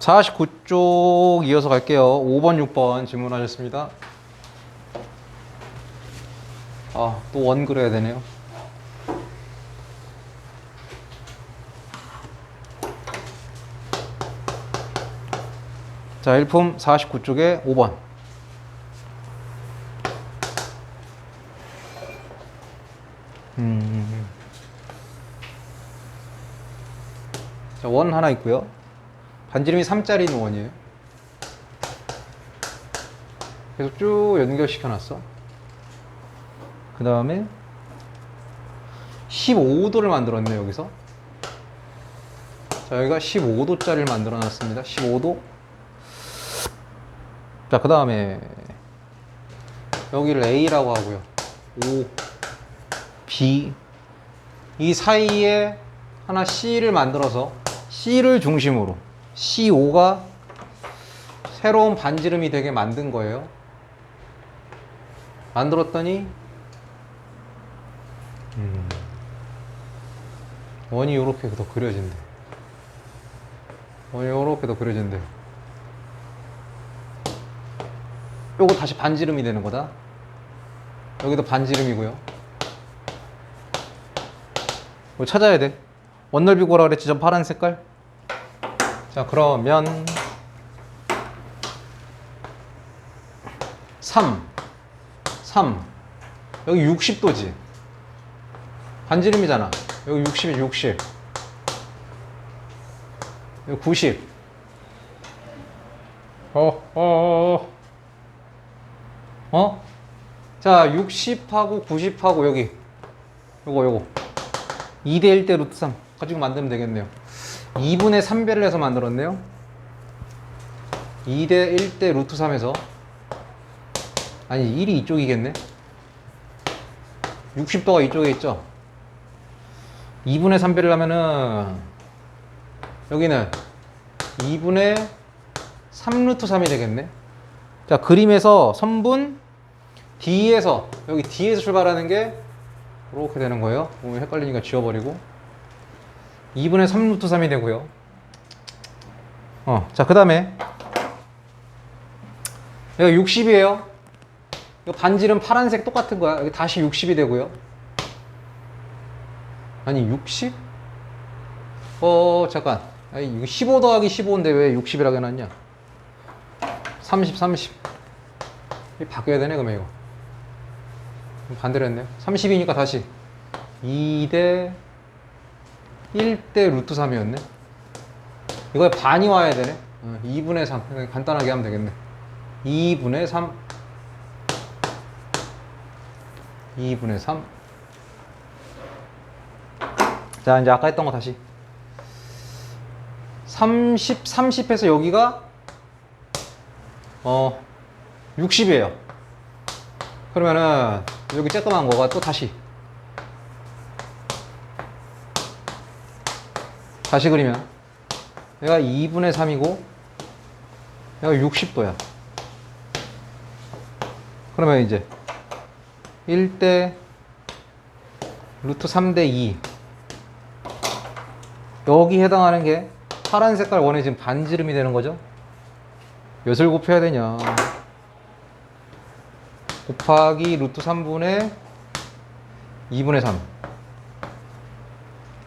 49쪽 이어서 갈게요. 5번, 6번 질문하셨습니다. 아, 또 원 그려야 되네요. 자, 1품 49쪽에 5번. 음. 자, 원 하나 있고요. 반지름이 3짜리는 원이에요. 계속 쭉 연결시켜 놨어. 그 다음에 15도를 만들었네, 여기서. 자, 여기가 15도짜리를 만들어 놨습니다. 15도. 자, 그 다음에 여기를 A라고 하고요. O, B. 이 사이에 하나 C를 만들어서 C를 중심으로 C5가 새로운 반지름이 되게 만든 거예요. 만들었더니 음, 원이 이렇게 더 그려진대. 원이 이렇게 더 그려진대. 요거 다시 반지름이 되는 거다. 여기도 반지름이고요. 뭐 찾아야 돼. 원넓이 고라 그랬지, 저 파란 색깔. 자, 그러면 3, 3. 여기 60도지. 반지름이잖아. 여기 60이 60. 여기 90. 어, 어, 어. 어? 자, 60하고 90하고 여기. 요거, 요거. 2대 1 대 루트 3. 가지고 만들면 되겠네요. 2분의 3배를 해서 만들었네요. 2대 1대 루트 3에서. 아니, 1이 이쪽이겠네. 60도가 이쪽에 있죠. 2분의 3배를 하면은, 여기는 2분의 3루트 3이 되겠네. 자, 그림에서 선분 D에서, 여기 D에서 출발하는 게 이렇게 되는 거예요. 헷갈리니까 지워버리고. 2분의 3루트 3이 되고요. 어, 자, 그 다음에 여기 60이에요. 이거 반지름 파란색 똑같은 거야. 여기 다시 60이 되고요. 아니, 60? 어, 잠깐. 아니, 이거 15 더하기 15인데 왜 60이라고 해놨냐? 30, 30. 이 바뀌어야 되네, 그러면 이거. 그럼 반대로 했네요. 30이니까 다시 2대 1대 루트 3이었네. 이거에 반이 와야 되네. 어, 2분의 3. 그냥 간단하게 하면 되겠네. 2분의 3. 2분의 3. 자, 이제 아까 했던 거 다시. 30, 30에서 여기가 어 60이에요. 그러면은 여기 쬐끄만 거가 또 다시 다시 그리면 얘가 2분의 3이고 얘가 60도야. 그러면 이제 1대 루트 3대 2 여기 해당하는 게 파란 색깔 원에 지금 반지름이 되는 거죠. 몇을 곱해야 되냐? 곱하기 루트 3분의 2분의 3.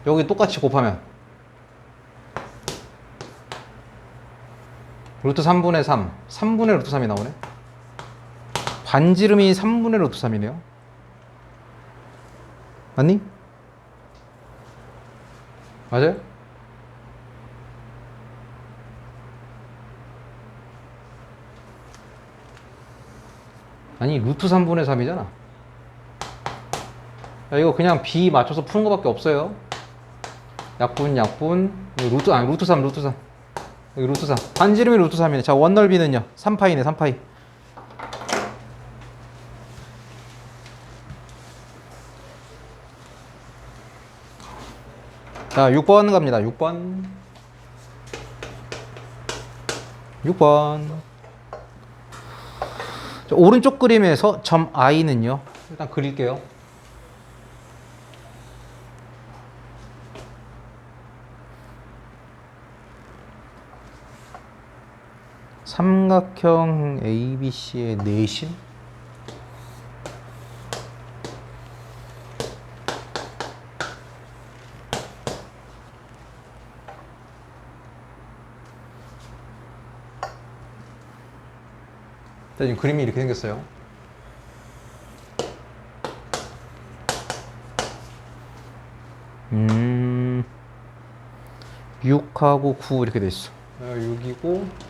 여기 똑같이 곱하면 루트 3분의 3, 3분의 루트 3이 나오네. 반지름이 3분의 루트 3이네요. 맞니? 맞아요? 아니 루트 3분의 3이잖아 야, 이거 그냥 B 맞춰서 푸는 거밖에 없어요 약분 약분 루트 아니 루트 3 루트 3 여기 루트 3 반지름이 루트 3이네. 자 원 넓이는요. 3파이네 3파이. 자 6번 갑니다. 6번. 6번. 자, 오른쪽 그림에서 점 I는요. 일단 그릴게요. 삼각형 ABC의 내심? 자, 지금 그림이 이렇게 생겼어요. 음, 6하고 9 이렇게 돼 있어. 6이고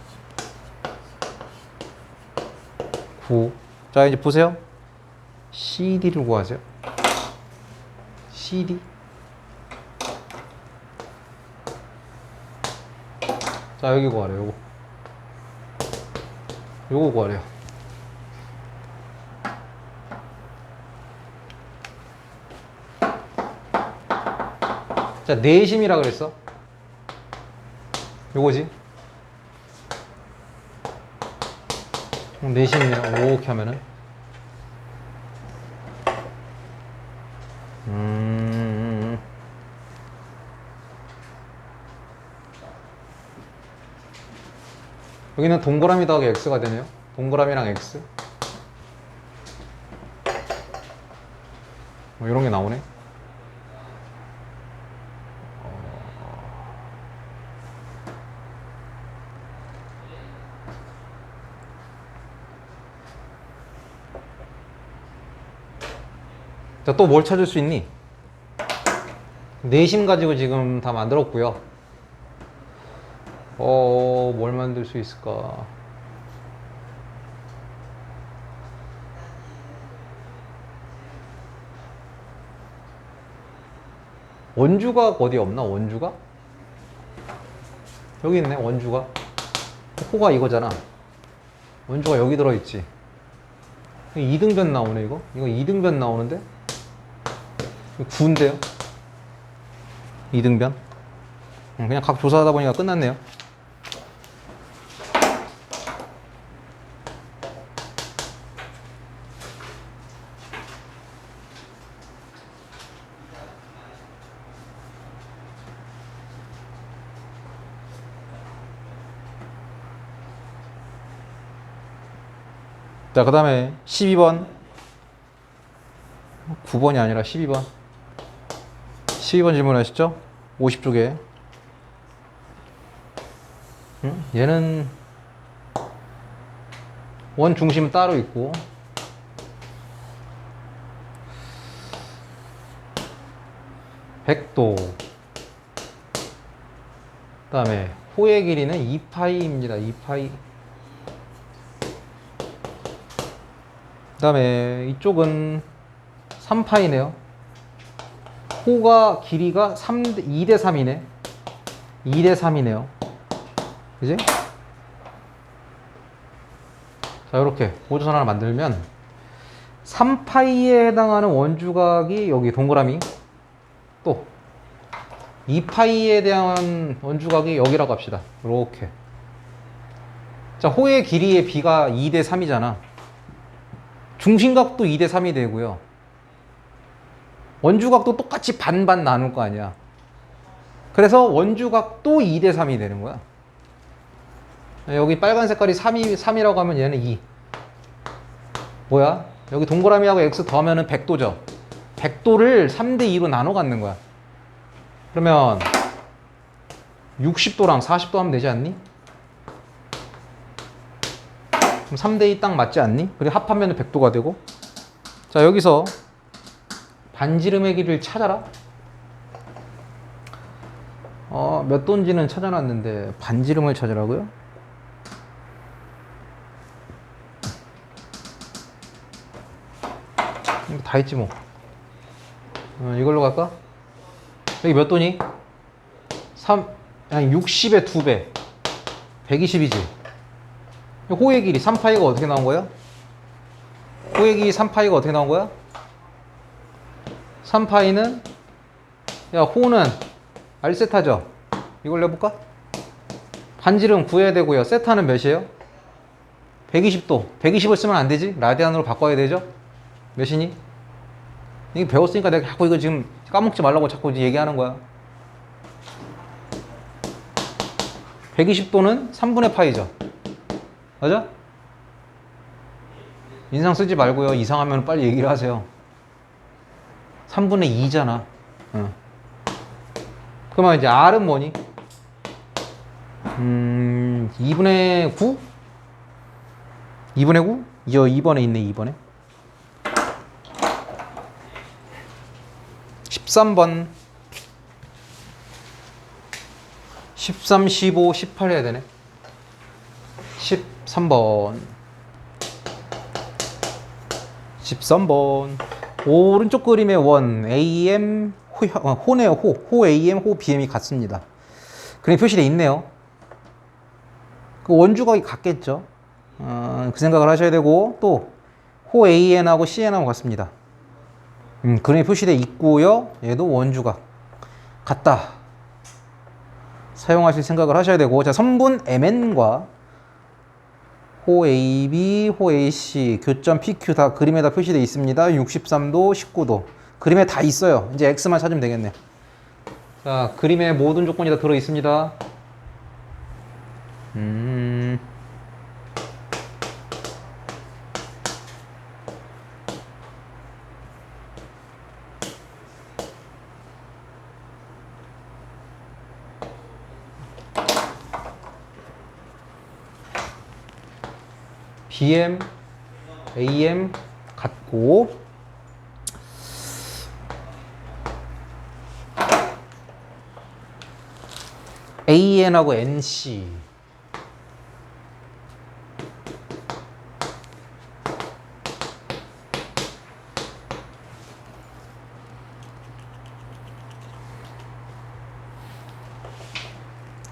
9. 자, 이제 보세요. CD를 구하세요. CD. 자, 여기 구하래요, 요거. 요거 구하래요. 자, 내심이라 그랬어. 요거지. 음, 내심이네요. 이렇게 하면은. 음. 여기는 동그라미 더하기 x가 되네요. 동그라미랑 x. 뭐 이런 게 나오네. 자, 또 뭘 찾을 수 있니? 내심 가지고 지금 다 만들었고요. 어, 뭘 만들 수 있을까? 원주각 어디 없나? 원주각? 여기 있네, 원주각. 호가 이거잖아. 원주가 여기 들어있지. 2등변 나오네, 이거? 이거 2등변 나오는데? 9인데요? 2등변? 그냥 각 조사하다 보니까 끝났네요. 자, 그 다음에 12번. 9번이 아니라 12번. 12번 질문하시죠? 50쪽에. 음? 얘는 원 중심 따로 있고 백도 그 다음에 호의 길이는 2파이입니다. 2파이. 그 다음에 이쪽은 3파이네요. 호가 길이가 3, 2대 3이네. 2대 3이네요. 그지? 자, 이렇게 보조선 하나 만들면 3파이에 해당하는 원주각이 여기 동그라미 또 2파이에 대한 원주각이 여기라고 합시다. 이렇게. 자, 호의 길이의 비가 2대 3이잖아. 중심각도 2대 3이 되고요. 원주각도 똑같이 반반 나눌 거 아니야. 그래서 원주각도 2대 3이 되는 거야. 여기 빨간 색깔이 3이, 3이라고 하면 얘는 2. 뭐야? 여기 동그라미하고 x 더하면 100도죠. 100도를 3대 2로 나눠 갖는 거야. 그러면 60도랑 40도 하면 되지 않니? 그럼 3대 2 딱 맞지 않니? 그리고 합하면 100도가 되고. 자, 여기서 반지름의 길이를 찾아라. 어, 몇 도인지는 찾아놨는데 반지름을 찾으라고요? 다 했지 뭐. 어, 이걸로 갈까? 여기 몇 도니? 3, 아니 60의 2배. 120이지. 호의 길이 3파이가 어떻게 나온 거야? 호의 길이 3파이가 어떻게 나온 거야? 3파이는 야 호는 R세타죠? 이걸 내볼까? 반지름 구해야 되고요. 세타는 몇이에요? 120도. 120을 쓰면 안 되지? 라디안으로 바꿔야 되죠? 몇이니? 이게 배웠으니까 내가 자꾸 이거 지금 까먹지 말라고 자꾸 얘기하는 거야. 120도는 3분의 파이죠. 맞아? 인상 쓰지 말고요. 이상하면 빨리 얘기를 하세요. 3분의 2잖아. 응. 그러면 이제 R은 뭐니? 음, 2분의 9? 2분의 9? 이 2번에 있네, 2번에. 13번. 13, 15, 18 해야 되네. 13번. 13번. 오른쪽 그림의 원, AM, 호, 어, 호네요, 호. 호 AM, 호 BM이 같습니다. 그림 표시되어 있네요. 그 원주각이 같겠죠. 어, 그 생각을 하셔야 되고, 또, 호 AN하고 CN하고 같습니다. 음, 그림이 표시되어 있고요. 얘도 원주각. 같다. 사용하실 생각을 하셔야 되고, 자, 선분 MN과 호 AB, 호 AC, 교점 PQ 다 그림에 다 표시되어 있습니다. 63도, 19도. 그림에 다 있어요. 이제 X만 찾으면 되겠네요. 자, 그림에 모든 조건이 다 들어 있습니다. 음. BM, AM 같고 AN하고 NC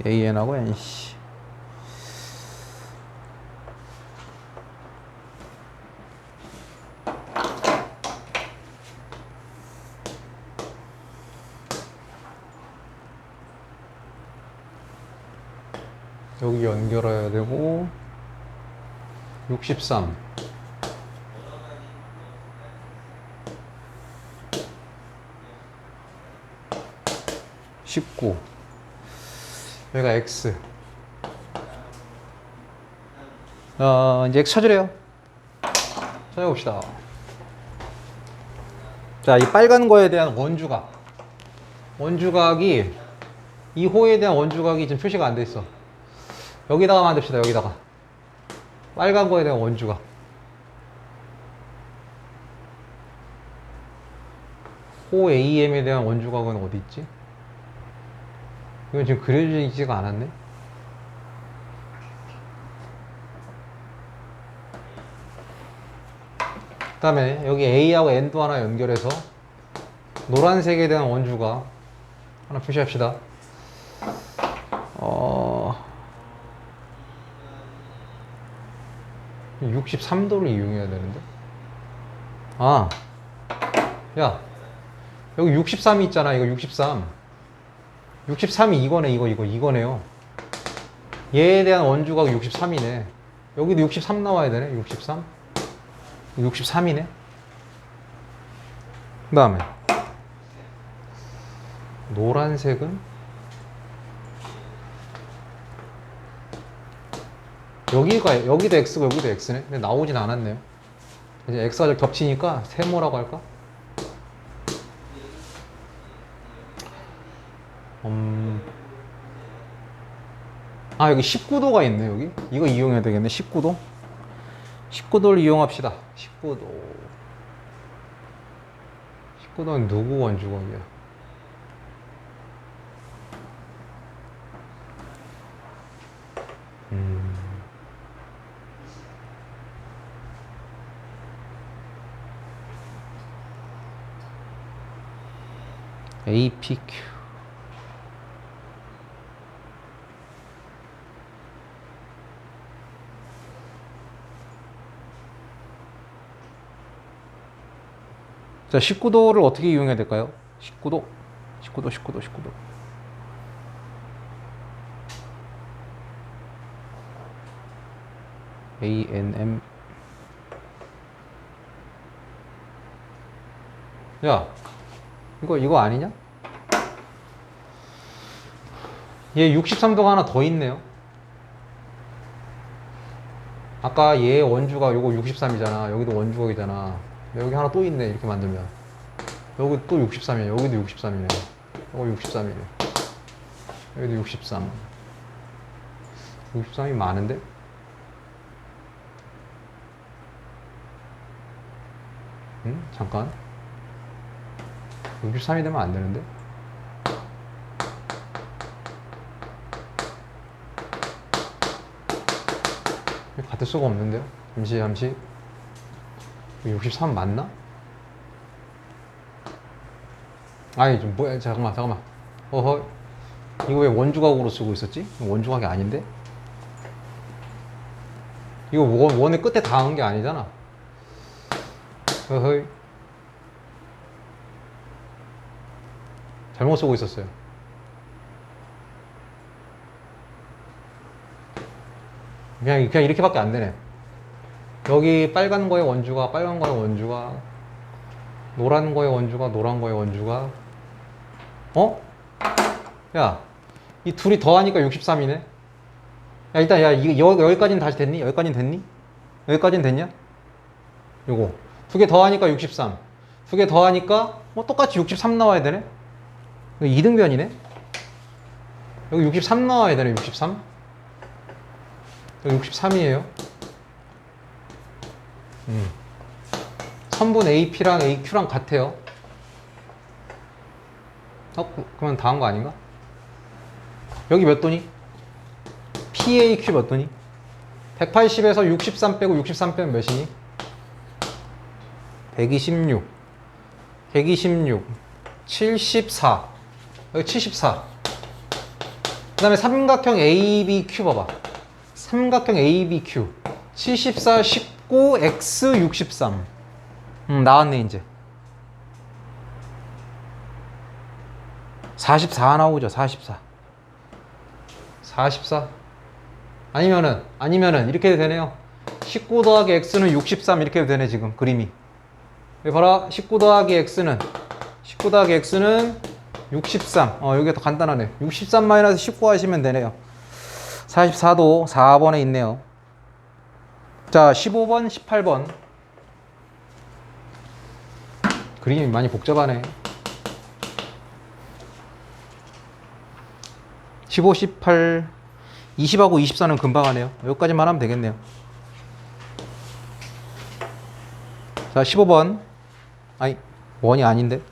AN하고 NC 여기 연결해야 되고 63 19 여기가 X. 어, 이제 X 찾으래요. 찾아봅시다. 자, 이 빨간 거에 대한 원주각. 원주각이 이 호에 대한 원주각이 지금 표시가 안 돼 있어 여기다가 만듭시다 여기다가. 빨간 거에 대한 원주각 호 AM에 대한 원주각은 어디 있지? 이건 지금 그려지지가 않았네? 그 다음에 여기 A하고 N도 하나 연결해서 노란색에 대한 원주각 하나 표시합시다 63도를 이용해야 되는데. 아, 야, 여기 63이 있잖아. 이거 63. 63이 이거네, 이거, 이거, 이거네요. 얘에 대한 원주각 63이네. 여기도 63 나와야 되네, 63. 63이네. 그 다음에, 노란색은 여기가 여기도 x고 여기도 x네. 근데 나오진 않았네요. 이제 x가 좀 겹치니까 세모라고 할까? 음. 아 여기 19도가 있네 여기. 이거 이용해야 되겠네. 19도. 19도를 이용합시다. 19도. 19도는 누구 원주각이야? APQ 자 19도를 어떻게 이용해야 될까요? 19도 19도 19도 19도. ANM 야 이거 이거 아니냐? 얘 63도가 하나 더 있네요. 아까 얘 원주가 요거 63이잖아. 여기도 원주각이잖아. 여기 하나 또 있네. 이렇게 만들면. 여기 또 63이야. 여기도 63이네. 요거 63이네. 여기도 63. 63이 많은데? 응? 잠깐. 63이 되면 안 되는데? 같을 수가 없는데요? 잠시, 잠시. 63 맞나? 아니, 좀, 뭐야, 잠깐만, 잠깐만. 어허. 이거 왜 원주각으로 쓰고 있었지? 원주각이 아닌데? 이거 원, 원의 끝에 닿은 게 아니잖아. 어허이. 잘못 쓰고 있었어요. 그냥, 그냥 이렇게밖에 안 되네. 여기 빨간 거의 원주가, 빨간 거의 원주가, 노란 거의 원주가, 노란 거의 원주가, 어? 야, 이 둘이 더하니까 63이네? 야, 일단, 야, 이, 여, 여기까지는 다시 됐니? 여기까지는 됐니? 여기까지는 됐냐? 요거. 두 개 더하니까 63. 두 개 더하니까, 뭐, 똑같이 63 나와야 되네? 이거 이등변이네? 여기 63 나와야 되네, 63? 여기 63이에요. 음. 선분 AP랑 AQ랑 같아요. 어, 그- 그러면 다 한 거 아닌가? 여기 몇 도니? PAQ 몇 도니? 180에서 63 빼고 63 빼면 몇이니? 126. 126. 74. 여기 74. 그 다음에 삼각형 ABQ 봐봐. 삼각형 ABQ. 74, 19, X 63. 음, 나왔네, 이제. 44 나오죠, 44. 44. 아니면은, 아니면은, 이렇게 해도 되네요. 19 더하기 X는 63 이렇게 해도 되네, 지금, 그림이. 여기 봐라, 19 더하기 X는, 19 더하기 X는 63. 어, 여기가 더 간단하네. 63 마이너스 19 하시면 되네요. 44도 4번에 있네요. 자, 15번, 18번. 그림이 많이 복잡하네. 15, 18, 20하고 24는 금방 하네요. 여기까지만 하면 되겠네요. 자, 15번. 아니, 원이 아닌데.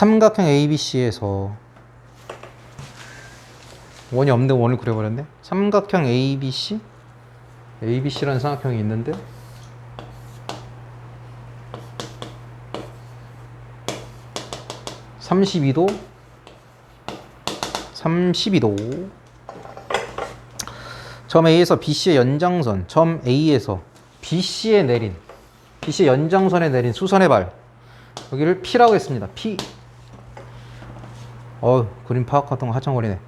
삼각형 ABC에서 원이 없는데 원을 그려버렸네. 삼각형 ABC? ABC라는 삼각형이 있는데 32도 32도 점 A에서 BC의 연장선 점 A에서 BC에 내린 BC의 연장선에 내린 수선의 발 여기를 P라고 했습니다. P 어 그림 파악 같은 거 하청거리네.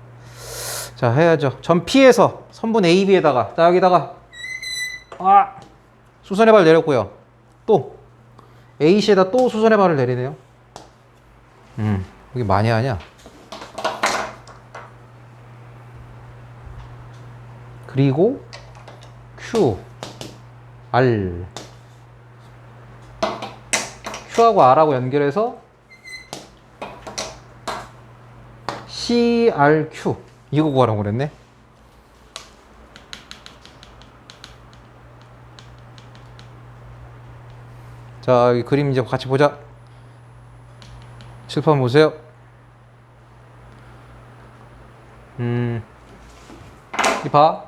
자 해야죠. 점 P에서 선분 AB에다가 자 여기다가 아 수선의 발 내렸고요. 또 AC에다 또 수선의 발을 내리네요. 음 여기 많이 하냐? 그리고 Q R Q하고 R하고 연결해서 CRQ 이거 구하라고 그랬네. 자, 이 그림 이제 같이 보자. 칠판 보세요. 음, 이 봐.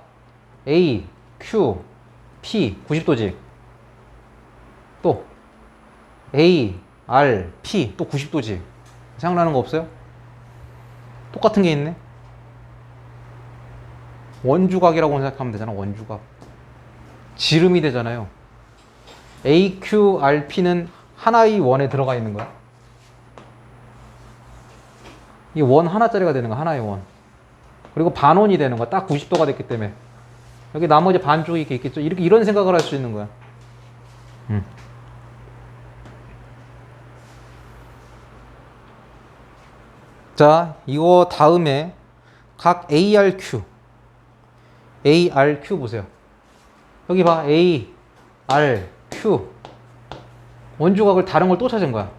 A, Q, P 90도지. 또 A, R, P 또 90도지. 생각나는 거 없어요? 똑같은 게 있네. 원주각이라고 생각하면 되잖아. 원주각. 지름이 되잖아요. AQRP는 하나의 원에 들어가 있는 거야. 이 원 하나짜리가 되는 거야. 하나의 원. 그리고 반원이 되는 거야. 딱 90도가 됐기 때문에. 여기 나머지 반쪽이 이렇게 있겠죠. 이렇게 이런 생각을 할 수 있는 거야. 음. 자, 이거 다음에 각 ARQ A, R, Q 보세요. 여기 봐. A, R, Q. 원주각을 다른 걸 또 찾은 거야.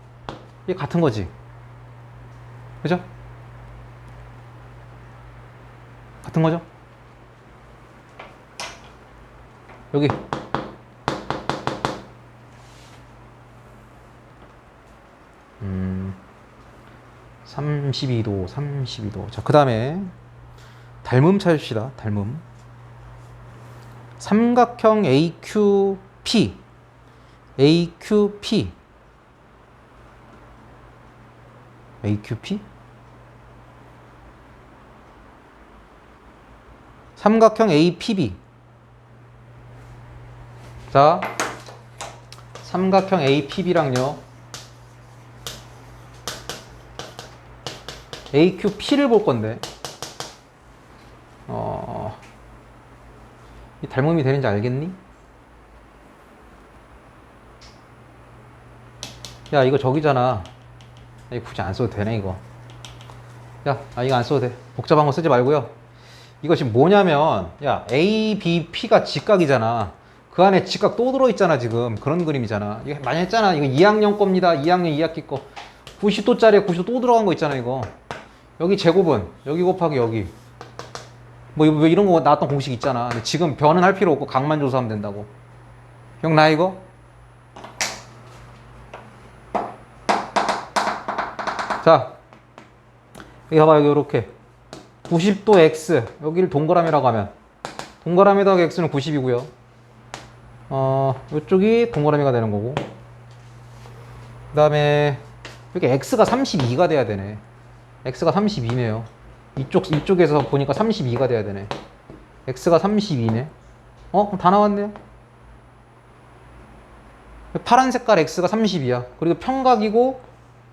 이게 같은 거지. 그죠? 같은 거죠? 여기. 32도, 32도. 자, 그 다음에 닮음 찾읍시다. 닮음. 삼각형 AQP. AQP. AQP? 삼각형 APB. 자, 삼각형 APB랑요. AQP를 볼 건데, 어, 이 닮음이 되는지 알겠니? 야, 이거 저기잖아. 이거 굳이 안 써도 되네, 이거. 야, 아, 이거 안 써도 돼. 복잡한 거 쓰지 말고요. 이거 지금 뭐냐면, 야, A, B, P가 직각이잖아. 그 안에 직각 또 들어있잖아, 지금. 그런 그림이잖아. 이거 많이 했잖아. 이거 2학년 겁니다. 2학년 2학기 거. 90도짜리에 90도 또 들어간 거 있잖아, 이거. 여기 제곱은, 여기 곱하기 여기. 뭐, 뭐 이런 거 나왔던 공식 있잖아. 근데 지금 변은 할 필요 없고 각만 조사하면 된다고. 기억나, 이거? 자, 여기 봐봐, 여기 이렇게. 90도 X, 여기를 동그라미라고 하면. 동그라미 더하기 X는 90이고요. 어, 이쪽이 동그라미가 되는 거고. 그 다음에, 여기 X가 32가 돼야 되네. X가 32네요. 이쪽, 이쪽에서 보니까 32가 돼야 되네. X가 32네. 어? 그럼 다 나왔네요. 파란 색깔 X가 32야. 그리고 평각이고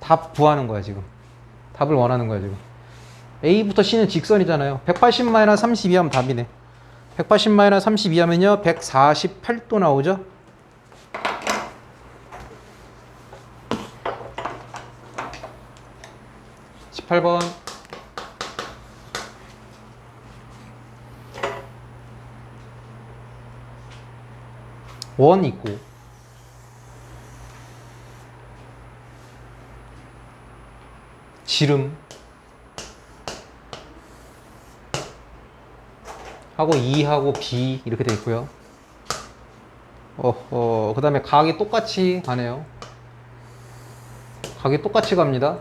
답 구하는 거야, 지금. 답을 원하는 거야, 지금. A부터 C는 직선이잖아요. 180-32 하면 답이네. 180-32 하면요, 148도 나오죠? 십팔 번원 있고 지름 하고 2하고 B 이렇게 돼 있고요. 어어 그 다음에 각이 똑같이 가네요. 각이 똑같이 갑니다.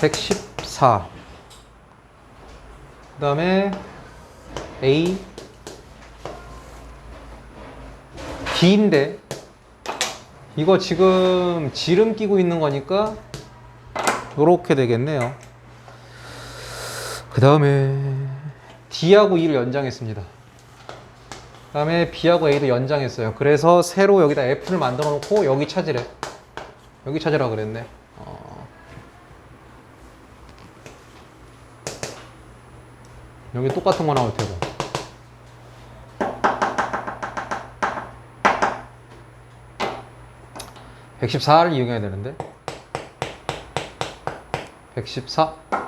114. 그 다음에 A B인데 이거 지금 지름 끼고 있는 거니까 요렇게 되겠네요. 그 다음에 D하고 E를 연장했습니다. 그 다음에 B하고 A도 연장했어요. 그래서 새로 여기다 F를 만들어 놓고 여기 찾으래. 여기 찾으라 그랬네. 여기 똑같은 거 나올 테고. (114를) 이용해야 되는데 (114)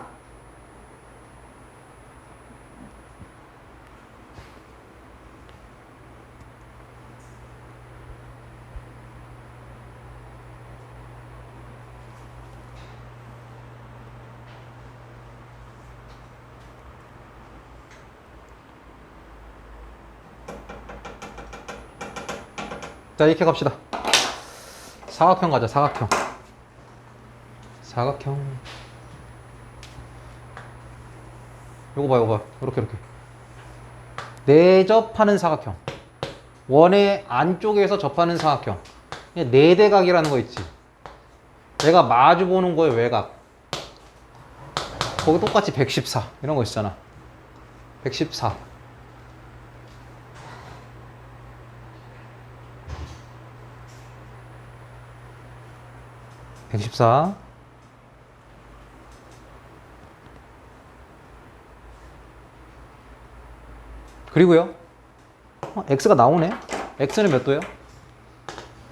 자 이렇게 갑시다. 사각형 가자 사각형. 사각형. 요거 봐 요거 봐. 요렇게 이렇게. 내접하는 사각형. 원의 안쪽에서 접하는 사각형. 내대각이라는 거 있지? 내가 마주 보는 거에 외곽. 거기 똑같이 114 이런 거 있잖아. 114 114 그리고요? 어, X가 나오네. X는 몇 도예요?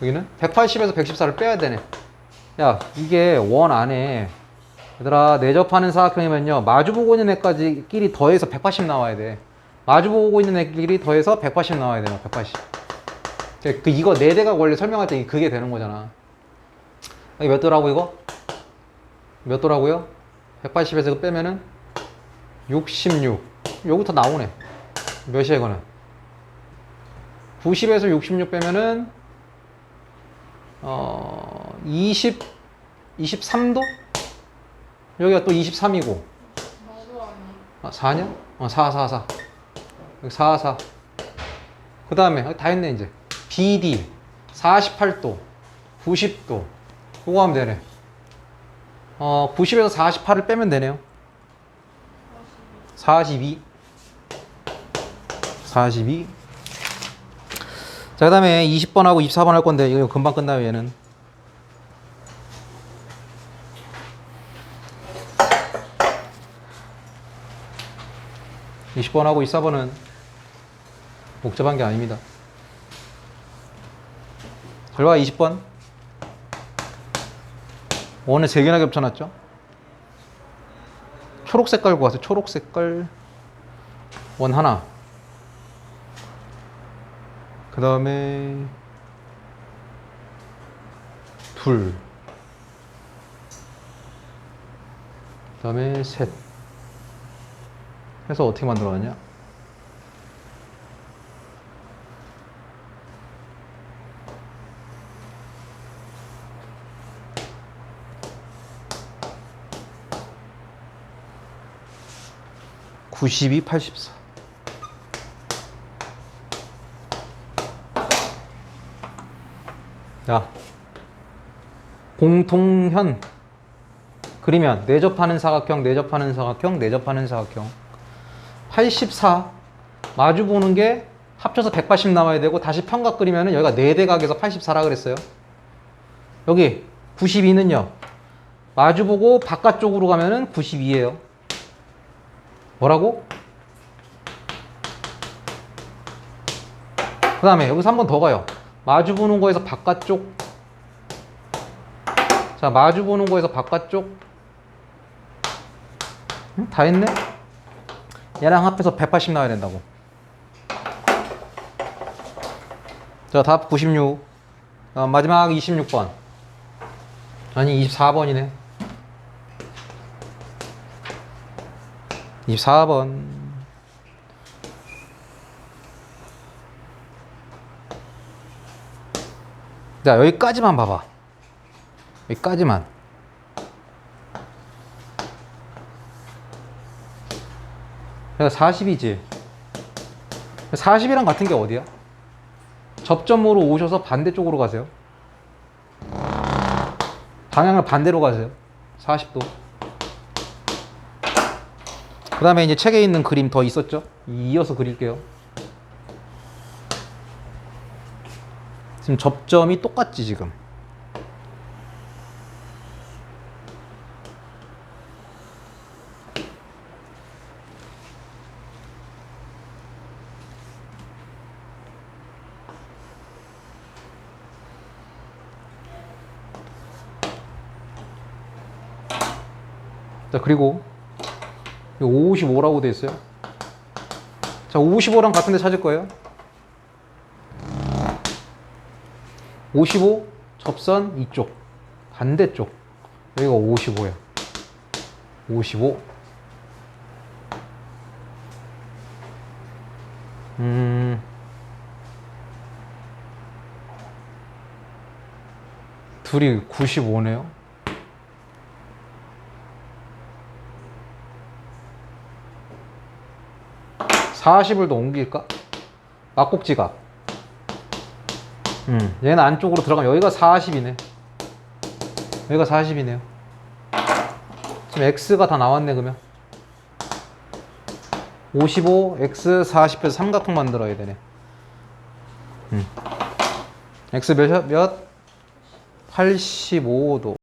여기는? 180에서 114를 빼야 되네. 야 이게 원 안에 얘들아 내접하는 사각형이면요. 마주보고 있는 애까지 끼리 더해서 180 나와야 돼. 마주보고 있는 애끼리 더해서 180 나와야 돼요 180 그 이거 네 대가 원래 설명할 때 그게 되는 거잖아 몇 도라고 이거? 몇 도라고요? 180에서 이거 빼면은 66 여기부터 나오네 몇이야 이거는 90에서 66 빼면은 어 20, 23도? 여기가 또 23이고 나도 아니. 아, 4냐? 어, 4, 4, 4. 여기 4, 4. 그 다음에, 다 했네, 이제. BD. 48도. 90도. 그거 하면 되네. 어, 90에서 48을 빼면 되네요. 42. 42. 자, 그 다음에 20번하고 24번 할 건데, 이거 금방 끝나요, 얘는. 이0번하고 24번은 복잡한 게 아닙니다. 결과 20번. 원에 세 개나 겹쳐놨죠? 초록 색깔 구하세요. 초록 색 깔 원 하나. 그 다음에 둘. 그 다음에 셋. 해서 어떻게 만들어놨냐? (92) (84) 자 공통현 그리면 내접하는 사각형 내접하는 사각형 내접하는 사각형 84 마주 보는 게 합쳐서 180 나와야 되고 다시 평각 그리면은 여기가 4대 각에서 84라 그랬어요. 여기 92는요. 마주 보고 바깥쪽으로 가면은 92예요. 뭐라고? 그 다음에 여기서 한 번 더 가요. 마주 보는 거에서 바깥쪽. 자, 마주 보는 거에서 바깥쪽. 응? 다 했네? 얘랑 합해서 180 나와야 된다고. 자, 답 96. 어, 마지막 26번. 아니, 24번이네. 24번. 자, 여기까지만 봐봐. 여기까지만. 그러니까 40이지. 40이랑 같은 게 어디야? 접점으로 오셔서 반대쪽으로 가세요. 방향을 반대로 가세요. 40도. 그 다음에 이제 책에 있는 그림 더 있었죠? 이어서 그릴게요. 지금 접점이 똑같지, 지금. 자, 그리고 55라고 돼 있어요. 자, 55랑 같은 데 찾을 거예요. 55 접선 이쪽 반대쪽 여기가 55야. 55 음. 둘이 95네요. (40을) 더 옮길까? 막꼭지가. 음, 얘는 안쪽으로 들어가면 여기가 40이네. 여기가 40이네요. 지금 x가 다 나왔네 그러면. 55 x 40에서 삼각형 만들어야 되네. 음. x 몇, 몇? 85도